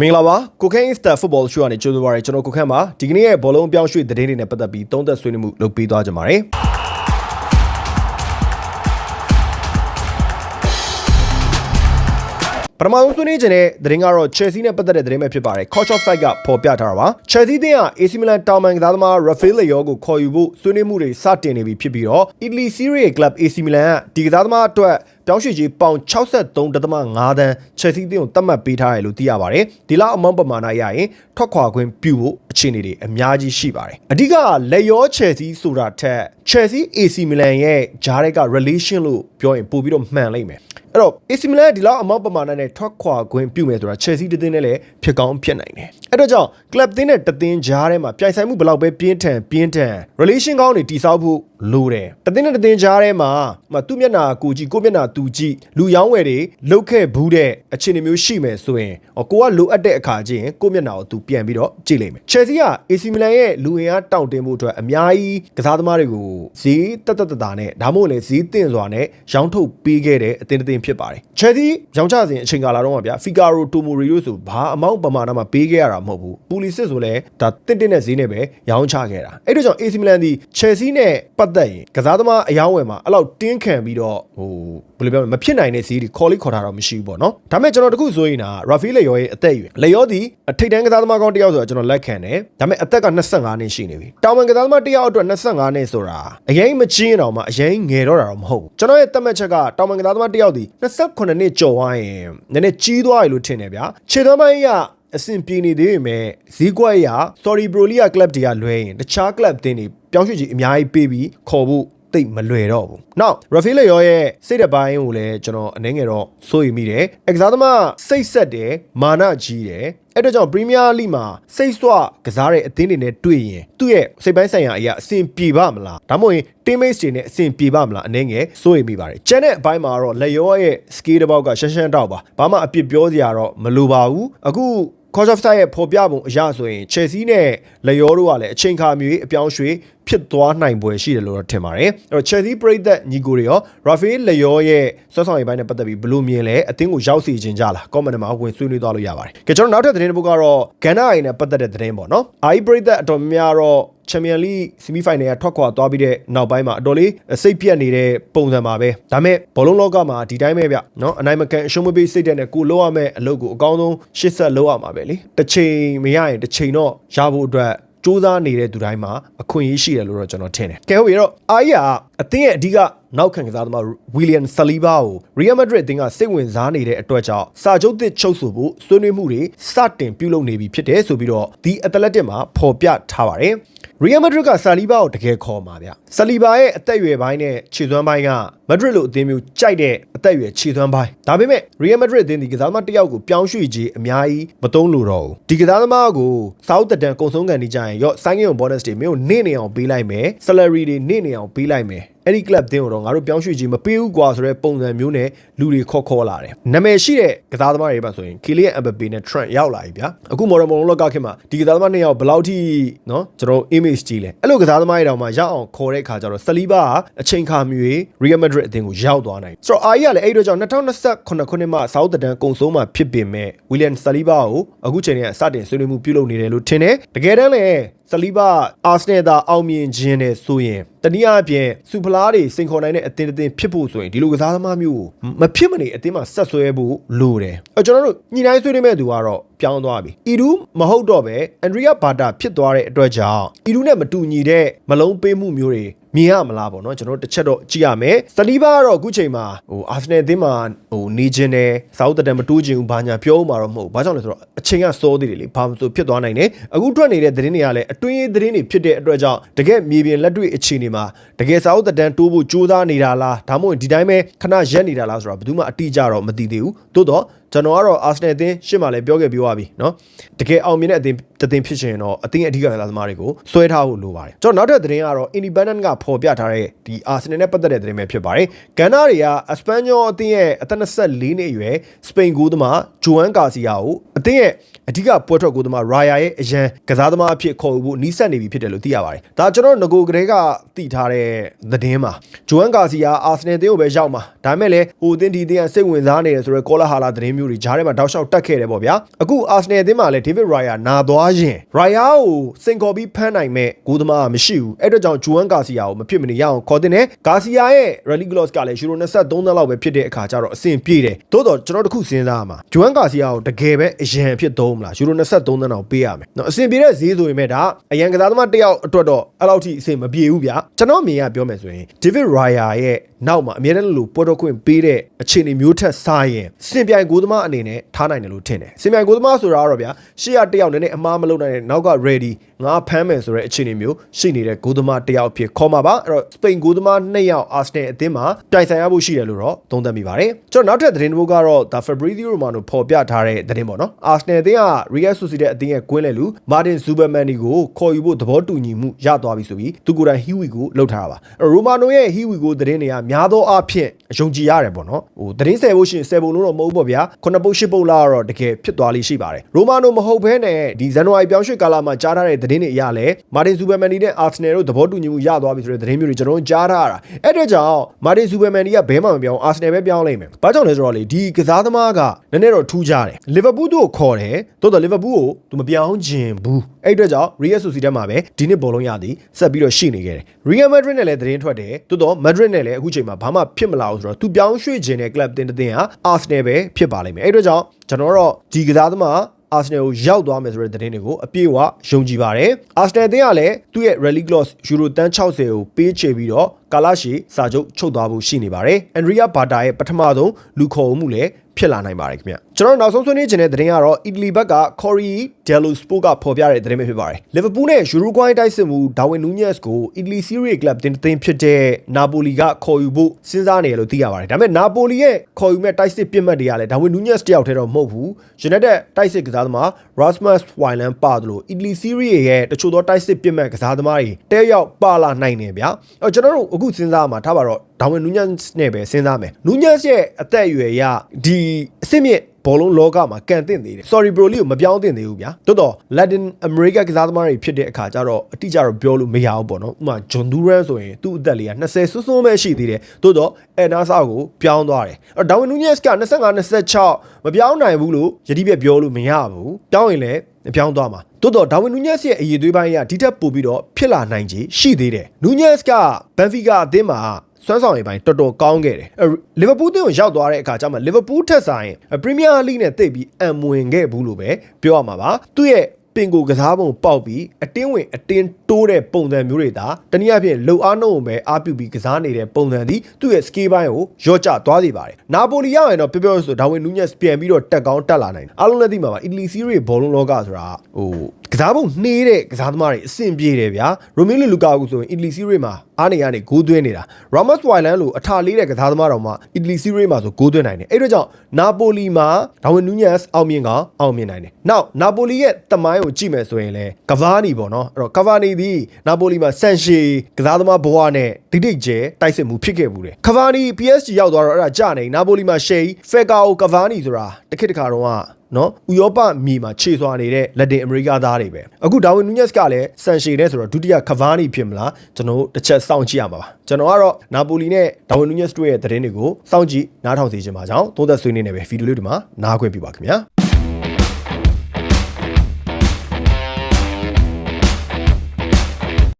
မင်္ဂလာပါကိုခန့် Star Football Show ကနေကြိုဆိုပါရစေကျွန်တော်ကိုခန့်ပါဒီကနေ့ရဲ့ဘောလုံးအပြောင်းရွှေ့သတင်းတွေနဲ့ပတ်သက်ပြီးသုံးသပ်ဆွေးနွေးမှုလုပ်ပေးသွားကြပါမယ်ပထမဆုံးဆွေးနွေးခြင်းတဲ့သတင်းကတော့ Chelsea နဲ့ပတ်သက်တဲ့သတင်းပဲဖြစ်ပါတယ် Coach of Site ကဖော်ပြထားတာပါ Chelsea တင်းက AC Milan တောင်ပန်ကစားသမား Rafael Leao ကိုခေါ်ယူဖို့ဆွေးနွေးမှုတွေစတင်နေပြီဖြစ်ပြီးတော့ Italy Serie A Club AC Milan ကဒီကစားသမားအတွက် ပြောင်းရွှေ့ကြီးပေါင်63.5တန်း Chelsea တင်းကိုသတ်မှတ်ပေးထားတယ်လို့သိရပါတယ်ဒီလောက်အမောင်းပမာဏရရင်ထွက်ခွာခွင့်ပြုဖို့အခြေအနေတွေအများကြီးရှိပါတယ်အဓိကလက်ရော Chelsea ဆိုတာထက် Chelsea AC Milan ရဲ့ဂျားတွေက relation လို့ပြောရင်ပို့ပြီးတော့မှန်လိမ့်မယ်အဲ့တော့ AC Milan ဒီလောက်အမောက်ပမာဏနဲ့ထွက်ခွာခွင့်ပြုမယ်ဆိုတာ Chelsea တသင်းနဲ့လည်းဖြစ်ကောင်းဖြစ်နိုင်တယ်အဲ့တော့ကြောင့် club သင်းနဲ့တသင်းကြားထဲမှာပြိုင်ဆိုင်မှုဘယ်လောက်ပဲပြင်းထန်ပြင်းထန် relation ကောင်းတွေတည်ဆောက်ဖို့လိုတယ်တသင်းနဲ့တသင်းကြားထဲမှာဟိုသူ့မျက်နှာကိုကြည့်ကိုမျက်နှာသူကြည့်လူရောင်းဝယ်တွေလုတ်ခဲ့ဘူးတဲ့အခြေအနေမျိုးရှိမယ်ဆိုရင်ဟောကိုကလိုအပ်တဲ့အခါချင်းကိုမျက်နှာကိုသူပြန်ပြီးတော့ကြည့်လိမ့်မယ် Chelsea က AC Milan ရဲ့လူအင်အားတောင့်တင်းဖို့အတွက်အများကြီးကစားသမားတွေကိုဈေးတက်တက်တတာနဲ့ဒါမှမဟုတ်လည်းဈေးတင်စွာနဲ့ရောင်းထုတ်ပေးခဲ့တဲ့အသင်းတစ်သင်းဖြစ်ပါတယ် Chelsea ရောင်းချစဉ်အချိန်ကာလတော့ဗျာ Figaro Tomori တို့ဆိုဘာအမောင့်ပမာဏမှာပေးခဲ့ရတာမဟုတ်ဘူး Pulisic ဆိုလည်းဒါတစ်တစ်နဲ့ဈေးနဲ့ပဲရောင်းချခဲ့တာအဲ့တော့ကြောင့် AC Milan ဒီ Chelsea နဲ့ပတ်သက်ရင်ကစားသမားအယောင်းဝယ်မှာအဲ့လောက်တင်းခံပြီးတော့ဟိုဘယ်လိုပြောမလဲမဖြစ်နိုင်တဲ့ဈေးတွေ call လေးခေါ်တာတော့မရှိဘူးပေါ့နော်ဒါပေမဲ့ကျွန်တော်တခုဆိုရင်ဒါ Rafael Leao ရဲ့အသက်အရွယ် Leao ဒီအထိတ်တန်းကစားသမားကောင်းတစ်ယောက်ဆိုတော့ကျွန်တော်လက်ခံတယ်ဒါပေမဲ့အသက်က25နှစ်ရှိနေပြီတောင်ပန်ကစားသမားတစ်ယောက်အတွက်25နှစ်ဆိုတာအရင်မချင်းတော့မှအရင်ငယ်တော့တာတော့မဟုတ်ဘူးကျွန်တော်ရဲ့သတ်မှတ်ချက်ကတောင်ပန်ကစားသမားတစ်ယောက်ဒီ28နှစ်ကျော်သွားရင်နည်းနည်းကြီးသွားပြီလို့ထင်တယ်ဗျာခြေသွမ်းပိုင်းကအဆင်ပြေနေသေးပေမဲ့ဈေးကွက်အရ Sorry Brolia Club တွေကလွဲရင်တခြား club တင်းတွေ ပြောင်းရွှေ့ကြီးအများကြီးပေးပြီးခေါ်ဖို့တိတ်မလွယ်တော့ဘူး။ Now Rafael Leao ရဲ့စိတ်တပိုင်းကိုလည်းကျွန်တော်အနေငယ်တော့စိုးရိမ်မိတယ်။အကစားသမားစိတ်ဆက်တယ်မာနကြီးတယ်။အဲ့တော့ကြောင့် Premier League မှာစိတ်ဆွကစားတဲ့အသင်းတွေနဲ့တွေ့ရင်သူ့ရဲ့စိတ်ပိုင်းဆိုင်ရာအရာအဆင်ပြေပါမလားဒါမှမဟုတ်ရင် teammates တွေနဲ့အဆင်ပြေပါမလားအနေငယ်စိုးရိမ်မိပါတယ်။ကျန်တဲ့အပိုင်းမှာတော့လက်ရောရဲ့ skill တစ်ပေါက်ကရှမ်းရှမ်းတောက်ပါ။ဘာမှအပြစ်ပြောစရာတော့မလိုပါဘူး။အခု Coach of Side ရဲ့ဖော်ပြပုံအရဆိုရင် Chelsea နဲ့လက်ရောတို့ကလည်းအချိန်ခါမျိုးအပြောင်းရွှေ့ ဖြစ်သွားနိုင်ပွဲရှိတယ်လို့တော့ထင်ပါတယ်။အဲ့တော့ Chelsea ပရိသတ်ညီကိုတွေရော Rafael Leao ရဲ့ဆွဆောင်ရေးပိုင်းနဲ့ပတ်သက်ပြီးဘယ်လိုမြင်လဲအသင်းကိုရောက်စီခြင်းကြလား comment မှာဝင်ဆွေးနွေးသွားလို့ရပါတယ်။ကြကျွန်တော်နောက်ထပ်သတင်းတစ်ပုဒ်ကတော့ကန္နာအိုင်နဲ့ပတ်သက်တဲ့သတင်းပေါ့နော်။အာပရိသတ်အတော်များတော့ Champions League semi final ကထွက်ခွာသွားပြီးတဲ့နောက်ပိုင်းမှာအတော်လေးစိတ်ပြက်နေတဲ့ပုံစံပါပဲ။ဒါပေမဲ့ဘောလုံးလောကမှာဒီတိုင်းပဲဗျ။နော်အနိုင်မကန်အရှုံးမပေးစိတ်တဲ့နဲ့ကိုလောက်ရမယ့်အလုပ်ကိုအကောင်းဆုံးရှစ်ဆက်လောက်ရမှာပဲလေ။တစ်ချိန်မရရင်တစ်ချိန်တော့ရဖို့အတွက် စူးစမ်းနေတဲ့သူတိုင်းမှာအခွင့်အရေးရှိတယ်လို့တော့ကျွန်တော်ထင်တယ်။ကဲဟုတ်ပြီတော့အာရီကအသင်းရဲ့အဓိကနောက်ခံကစားသမားဝီလီယံဆလီဘာကိုရီယယ်မက်ဒရစ်အသင်းကစိတ်ဝင်စားနေတဲ့အတွက်ကြောင့်စာချုပ်သစ်ချုပ်ဆိုဖို့ဆွေးနွေးမှုတွေစတင်ပြုလုပ်နေပြီဖြစ်တယ်ဆိုပြီးတော့ဒီအက်တလက်တစ်မှာဖော်ပြထားပါတယ်။ Real Madrid ကဆာလီဘာကိုတကယ်ခေါ်မှာဗျ။ဆာလီဘာရဲ့အသက်အရွယ်ပိုင်းနဲ့ခြေသွမ်းပိုင်းကမက်ဒရစ်လိုအသင်းမျိုးကြိုက်တဲ့အသက်အရွယ်ခြေသွမ်းပိုင်း။ဒါပေမဲ့ Real Madrid အသင်းဒီကစားသမားတစ်ယောက်ကိုပြောင်းရွှေ့ခြင်းအများကြီးမသုံးလို့တော့ဘူး။ဒီကစားသမားကိုစောက်တတန်ကုံဆုံးကန်နေကြရင်ရော့ဆိုင်းကင် bonus တွေမင်းကိုနေနေအောင်ပေးလိုက်မယ်။ salary တွေနေနေအောင်ပေးလိုက်မယ်။ အဲ့ဒီ club တင်းကိုတော့ငါတို့ပြောင်းရွှေ့ခြင်းမပေးဘူးကွာဆိုတဲ့ပုံစံမျိုးနဲ့လူတွေခေါ်ခေါ်လာတယ်။နာမည်ရှိတဲ့ကစားသမားတွေပါဆိုရင် Kylian Mbappe နဲ့ Trent ရောက်လာပြီဗျာ။အခု modern ဘောလုံးလောကခေတ်မှာဒီကစားသမားနှစ်ယောက်ဘယ်လောက်ထိနော်ကျွန်တော် image ကြီးလဲ။အဲ့လိုကစားသမားတွေတောင်မှရောက်အောင်ခေါ်တဲ့အခါကျတော့ Saliba ကအချိန်ခါမျိုး Real Madrid အသင်းကိုရောက်သွားနိုင်။ဆိုတော့အာရီကလည်းအဲ့ဒီတော့ကြောင့်2028ခုနှစ်မှာစောက်တန်ကုံဆုံးမှာဖြစ်ပေမဲ့ William Saliba ကိုအခုချိန်ကစတင်ဆွေးနွေးမှုပြုလုပ်နေတယ်လို့ထင်တယ်။တကယ်တမ်းလည်းဆလီဘာအာဆနယ်သာအောင်မြင်ခြင်းနဲ့ဆိုရင်တနည်းအားဖြင့်စူဖလားတွေစိန်ခေါ်နိုင်တဲ့အသင်းတစ်သင်းဖြစ်ဖို့ဆိုရင်ဒီလိုကစားသမားမျိုးကိုမဖြစ်မနေအသင်းမှာဆက်ဆွဲဖို့လိုတယ်။အဲကျွန်တော်တို့ညီနိုင်ဆွေးနွေးမဲ့သူကတော့ပြောင်းသွားပြီ။အီရူမဟုတ်တော့ပဲအန်ဒရီယာဘာတာဖြစ်သွားတဲ့အတွက်ကြောင့်အီရူနဲ့မတူညီတဲ့မလုံးပေးမှုမျိုးတွေ မြင်ရမလားပေါ့နော်ကျွန်တော်တစ်ချက်တော့ကြည့်ရမယ်ဆလီဘာကတော့အခုချိန်မှာဟိုအာဆနယ်အသင်းမှာဟိုနေခြင်းတယ်စောက်တတန်မတိုးခြင်းဘူးဘာညာပြောမှာတော့မဟုတ်ဘူးဘာကြောင့်လဲဆိုတော့အချိန်ကစောသေးတယ်လေဘာမှမဆိုဖြစ်သွားနိုင်တယ်အခုထွက်နေတဲ့သတင်းတွေကလည်းအတွင်းရေးသတင်းတွေဖြစ်တဲ့အတွက်ကြောင့်တကယ်မြေပြင်လက်တွေ့အခြေအနေမှာတကယ်စောက်တတန်တိုးဖို့ကြိုးစားနေတာလားဒါမှမဟုတ်ဒီတိုင်းပဲခဏရက်နေတာလားဆိုတော့ဘယ်သူမှအတိအကျတော့မသိသေးဘူးသို့တော့ ကျွန်တော်ကတော့ Arsenal အသင်းရှစ်မှာလည်းပြောခဲ့ပြီးသွားပြီเนาะတကယ်အောင်မြင်တဲ့အသင်းတသင်းဖြစ်ချင်တော့အသင်းအဓိကကစားသမားတွေကိုစွဲထားဖို့လိုပါတယ်ကျွန်တော်နောက်ထပ်သတင်းကတော့ Independent ကဖော်ပြထားတဲ့ဒီ Arsenal နဲ့ပတ်သက်တဲ့သတင်းပဲဖြစ်ပါတယ်ဂန်နာတွေက Espanyol အသင်းရဲ့အသက်24နှစ်အရွယ်စပိန်ဂိုးသမားဂျိုအန်ကာစီယာကိုအ သင်းရဲ့အဓိကပွဲထွက်ကိုသမား Raya ရဲ့အရန်ကစားသမားအဖြစ်ခေါ်ယူဖို့နီးစပ်နေပြီဖြစ်တယ်လို့သိရပါတယ်ဒါကျွန်တော်ငကိုကလေးကသိထားတဲ့သတင်းမှာဂျိုအန်ကာစီယာအာဆနယ်အသင်းကိုပဲရောက်မှာဒါပေမဲ့လည်းဟိုအသင်းဒီအသင်းကစိတ်ဝင်စားနေတယ်ဆိုတော့ကောလာဟာလာသတင်းမျိုးမျိုးတွေဂျားထဲမှာတောက်လျှောက်တက်ခဲ့တယ်ပေါ့ဗျာအခုအာဆနယ်အသင်းမှာလည်း David Raya နာသွားရင် Raya ကိုစင်ကော်ပြီးဖမ်းနိုင်မဲ့ဂိုးသမားကမရှိဘူးအဲ့တော့ကြောင့်ဂျူဝမ်ဂါစီယာကိုမဖြစ်မနေရအောင်ခေါ်တင်တယ်ဂါစီယာရဲ့ Rally Gloss ကလည်းယူရို23သန်းလောက်ပဲဖြစ်တဲ့အခါကျတော့အဆင်ပြေတယ်သို့တော့ကျွန်တော်တခုစဉ်းစားရမှာဂျူဝမ်ဂါစီယာကိုတကယ်ပဲအရန်ဖြစ်သုံးမလားယူရို23သန်းအောင်ပေးရမယ်နော်အဆင်ပြေတဲ့ဈေးဆိုရင်မဲ့ဒါအရန်ကစားသမားတစ်ယောက်အတွက်တော့အဲ့လောက်ထိအဆင်မပြေဘူးဗျာကျွန်တော်အမြင်ကပြောမယ်ဆိုရင် David Raya ရဲ့ နောက်မှာအမြဲတမ်းလို့ပွဲတော်ခွင့်ပေးတဲ့အခြေအနေမျိုးထက်စားရင်စင်ပြိုင်ကိုသမားအနေနဲ့ထားနိုင်တယ်လို့ထင်တယ်စင်ပြိုင်ကိုသမားဆိုတာကတော့ဗျာရှေ့ရတစ်ယောက်နည်းနည်းအမားမလုပ်နိုင်တဲ့နောက်က ready ငါဖမ်းမယ်ဆိုတဲ့အခြေအနေမျိုးရှိနေတဲ့ကိုသမားတစ်ယောက်အဖြစ်ခေါ်မှာပါအဲ့တော့စပိန်ကိုသမားနှစ်ယောက်အာဆနယ်အသင်းမှာတိုင်ဆိုင်ရဖို့ရှိတယ်လို့တော့သုံးသပ်မိပါတယ်ကျွန်တော်နောက်ထပ်သတင်းတစ်ပုဒ်ကတော့ The Fabrizio Romano ဖော်ပြထားတဲ့သတင်းပေါ့နော်အာဆနယ်အသင်းက Real Sociedad အသင်းရဲ့ကွင်းလေလူ Martin Zuberman ကိုခေါ်ယူဖို့သဘောတူညီမှုရသွားပြီဆိုပြီးသူကိုယ်တိုင် Hiwi ကိုလှုပ်ထားတာပါအဲ့တော့ Romano ရဲ့ Hiwi ကိုသတင်းတွေကများသောအားဖြင့်ယုံကြည်ရတယ်ပေါ့နော်ဟိုသတင်းဆယ်ဖို့ရှိရင်ဆယ်ပုံလို့တော့မဟုတ်ဘူးပေါ့ဗျာခုနှစ်ပုတ်ရှစ်ပုတ်လားတော့တကယ်ဖြစ်သွားလိမ့်ရှိပါတယ်ရိုမာနိုမဟုတ်ဘဲနဲ့ဒီဇန်နဝါရီပြောင်းရွှေ့ကာလမှာကြားထားတဲ့သတင်းတွေအရလဲမာတင်ဆူပာမန်နီနဲ့အာဆနယ်တို့သဘောတူညီမှုရသွားပြီဆိုတဲ့သတင်းမျိုးတွေကျွန်တော်တို့ကြားထားရတာအဲ့တဲ့ကြောင့်မာတင်ဆူပာမန်နီကဘဲမှမပြောင်းအာဆနယ်ပဲပြောင်းလိုက်မယ်ဘာကြောင့်လဲဆိုတော့လေဒီကစားသမားကနည်းနည်းတော့ထူးခြားတယ်လီဗာပူးတို့ကိုခေါ်တယ်တိုးတော့လီဗာပူးကိုသူမပြောင်းခြင်းဘူး အဲ့အတွက်ကြောင့် Real Sociedad မှာပဲဒီနှစ်ဘောလုံးရသည်ဆက်ပြီးတော့ရှိနေခဲ့တယ် Real Madrid နဲ့လည်းသတင်းထွက်တယ်တိုးတော့ Madrid နဲ့လည်းအခုချိန်မှာဘာမှဖြစ်မလာဘူးဆိုတော့သူပြောင်းရွှေ့ခြင်းတဲ့ club တင်တဲ့တင်ဟာ Arsenal ပဲဖြစ်ပါလိမ့်မယ်အဲ့အတွက်ကြောင့်ကျွန်တော်တို့ဒီကစားသမားအာဆနယ်ကိုရောက်သွားမယ်ဆိုတဲ့သတင်းတွေကိုအပြည့်အဝယုံကြည်ပါတယ်။အာဆနယ်အသင်းကလည်းသူ့ရဲ့ Rally Gloss ယူရိုတန်း60ကိုပေးချေပြီးတော့ ကာလာရှီစာချုပ်ချုပ်သွားဖို့ရှိနေပါတယ်။ Andrea Bata ရဲ့ပထမဆုံးလူခေါ်မှုလည်းဖြစ်လာနိုင်ပါတယ်ခင်ဗျ။ကျွန်တော်နောက်ဆုံးဆွေးနွေးခြင်းတဲ့သတင်းကတော့အီတလီဘက်က Corey Dello Sport ကဖော်ပြတဲ့သတင်းပဲဖြစ်ပါတယ်။ Liverpool နဲ့ Uruguay တိုက်စစ်မှု Darwin Nunez ကိုအီတလီ Serie A Club တင်တင်ဖြစ်တဲ့ Napoli ကခေါ်ယူဖို့စဉ်းစားနေရလို့သိရပါတယ်။ဒါပေမဲ့ Napoli ရဲ့ခေါ်ယူမဲ့တိုက်စစ်ပြစ်မှတ်တွေကလည်း Darwin Nunez တယောက်တည်းတော့မဟုတ်ဘူး။ United တိုက်စစ်ကစားသမား Rasmus Hojlund ပါတယ်လို့အီတလီ Serie A ရဲ့တချို့သောတိုက်စစ်ပြစ်မှတ်ကစားသမားတွေတဲရောက်ပါလာနိုင်တယ်ဗျာ။အဲ့တော့ကျွန်တော်တို့အခုစဉ်းစားမှာထားပါတော့ဒါဝင်နူညက်နဲ့ပဲစဉ်းစားမယ်နူညက်ရဲ့အသက်အရွယ်ရဒီအစ်စ်မြင့်ဘောလုံးလောကမှာကန်တင်သေးတယ် sorry bro လေးကိုမပြောင်းတင်သေးဘူးဗျာတိုးတော့ Latin America ကစားသမားတွေဖြစ်တဲ့အခါကျတော့အတိအကျတော့ပြောလို့မရဘူးပေါ့နော်ဥပမာ John Duran ဆိုရင်သူ့အသက်လေးက20စွန်းစွန်းပဲရှိသေးတယ်တိုးတော့ Enasa ကိုပြောင်းသွားတယ်အဲ့တော့ Darwin Nunez က25 26မပြောင်းနိုင်ဘူးလို့ယတိပြက်ပြောလို့မရဘူးပြောင်းရင်လည်း ပြောင်းသွားမှာတိုးတော့ဒါဝင်နူညက်စ်ရဲ့အရေးသွေးပိုင်းကဒီထက်ပိုပြီးတော့ဖြစ်လာနိုင်ခြေရှိသေးတယ်နူညက်စ်ကဘန်ဖီကာအသင်းမှာစွမ်းဆောင်ရည်ပိုင်းတော်တော်ကောင်းခဲ့တယ်လီဗာပူးတင်းကိုရောက်သွားတဲ့အခါကျမှလီဗာပူးထက်ဆိုင်ပရီးမီးယားလိနဲ့တိတ်ပြီးအံမဝင်ခဲ့ဘူးလို့ပဲပြောရမှာပါသူ့ရဲ့ ပင်ကိုကစားပုံပေါက်ပြီးအတင်းဝင်အတင်းတိုးတဲ့ပုံစံမျိုးတွေဒါတနည်းအားဖြင့်လှုပ်အားနှုံပဲအားပြုပြီးကစားနေတဲ့ပုံစံသည်သူ့ရဲ့ skill ဘိုင်းကိုရော့ကျသွားစေပါတယ်နာပိုလီရောက်ရင်တော့ပြောပြောဆိုဒါဝင်နူးညက်စ်ပြန်ပြီးတော့တက်ကောင်းတက်လာနိုင်တယ်အားလုံးလည်းသိမှာပါအီတလီစီးရီဘောလုံးလောကဆိုတာဟို ကစားပုံနှေးတဲ့ကစားသမားတွေအဆင်ပြေတယ်ဗျာရိုမီလိုလူကာကူဆိုရင်အီတလီစီးရီမှာအားနေရနေဂိုးသွင်းနေတာရာမတ်ဝိုင်လန်လိုအထာလေးတဲ့ကစားသမားတော်မှအီတလီစီးရီမှာဆိုဂိုးသွင်းနိုင်တယ်အဲ့တော့ကြောင့်နာပိုလီမှာဒါဝင်နူးညက်စ်အောင်မြင်ကောင်အောင်မြင်နိုင်တယ်နောက်နာပိုလီရဲ့တမိုင်းကိုကြည့်မယ်ဆိုရင်လေကဗာနီပေါ့နော်အဲ့တော့ကဗာနီဒီနာပိုလီမှာဆန်ရှီကစားသမားဘဝနဲ့ဒိဒိတ်ကျဲတိုက်စစ်မှုဖြစ်ခဲ့ဘူးတယ်ကဗာနီ PSG ရောက်သွားတော့အဲ့ဒါကြာနေနာပိုလီမှာရှေးဖက်ကာအိုကဗာနီဆိုတာတခစ်တခါတော့က နော်ဥရောပမြေမှာခြေစွာနေတဲ့လက်တင်အမေရိကသားတွေပဲအခုဒါဝင်နူးညက်စ်ကလည်းဆန်ရှေနဲ့ဆိုတော့ဒုတိယကဗာနီဖြစ်မလားကျွန်တော်တို့တစ်ချက်စောင့်ကြည့်ရမှာပါကျွန်တော်ကတော့နာပိုလီနဲ့ဒါဝင်နူးညက်စ်တို့ရဲ့သတင်းတွေကိုစောင့်ကြည့်နားထောင်စေချင်ပါကြောင်းသုံးသက်ဆွေးနွေးနေပဲဗီဒီယိုလေးဒီမှာနားခွင့်ပြုပါခင်ဗျာ